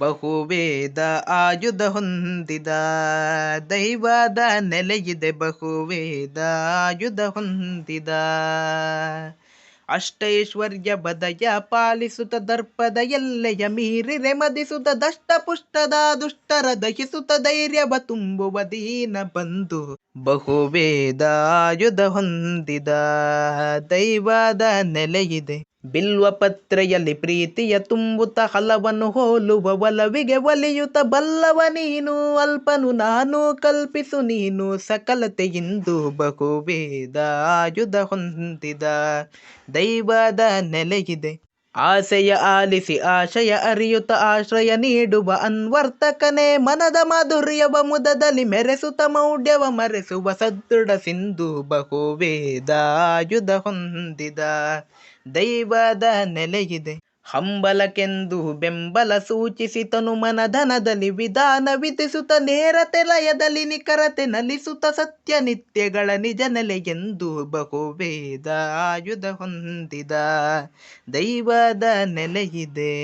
ಬಹುವೇದ ಆಯುಧ ಹೊಂದಿದ, ದೈವದ ನೆಲೆಯಿದೆ ಬಹುವೇದ ಆಯುಧ ಹೊಂದಿದ. ಅಷ್ಟೈಶ್ವರ್ಯ ಬದಯ ಪಾಲಿಸುತ್ತ ದರ್ಪದ ಎಲ್ಲೆಯ ಮೀರಿರೆ ಮದಿಸುತ್ತ ದಷ್ಟ ಪುಷ್ಟದ ದುಷ್ಟರ ದಹಿಸುತ್ತ ಧೈರ್ಯವ ತುಂಬುವ ದೀನ ಬಂದು ಬಹುವೇದ ಆಯುಧ ಹೊಂದಿದ, ದೈವದ ನೆಲೆಯಿದೆ ಬಿಲ್ವ ಪತ್ರೆಯಲ್ಲಿ ಪ್ರೀತಿಯ ತುಂಬುತ್ತ ಹಲವನ್ನು ಹೋಲುವ ಒಲವಿಗೆ ಒಲಿಯುತ್ತ ಬಲ್ಲವ ನೀನು, ಅಲ್ಪನು ನಾನು ಕಲ್ಪಿಸು ನೀನು ಸಕಲತೆಯಿಂದು ಬಹುವೇದ ಆಯುಧ ಹೊಂದಿದ ದೈವದ ನೆಲೆಯಿದೆ. ಆಸೆಯ ಆಲಿಸಿ, ಆಶಯ ಅರಿಯುತ್ತ ಆಶ್ರಯ ನೀಡುವ ಅನ್ವರ್ತಕನೇ ಮನದ ಮಾಧುರ್ಯವ ಮುದದಲ್ಲಿ ಮೆರೆಸುತ್ತ ಮೌಢ್ಯವ ಮರೆಸುವ ಸದೃಢ ಸಿಂಧು ಬಹುವೇದ ಆಯುಧ ಹೊಂದಿದ ದೈವದ ನೆಲೆಯಿದೆ. ಹಂಬಲಕ್ಕೆಂದು ಬೆಂಬಲ ಸೂಚಿಸಿತನು ಮನಧನದಲ್ಲಿ ವಿಧಾನ ವಿಧಿಸುತ್ತ ನೇರತೆ ಲಯದಲ್ಲಿ ನಿಖರತೆ ನಲಿಸುತ್ತ ಸತ್ಯ ನಿತ್ಯಗಳ ನಿಜ ನೆಲೆಗೆಂದು ಬಹುವೇದ ಆಯುಧ ಹೊಂದಿದ ದೈವದ ನೆಲೆಯಿದೆ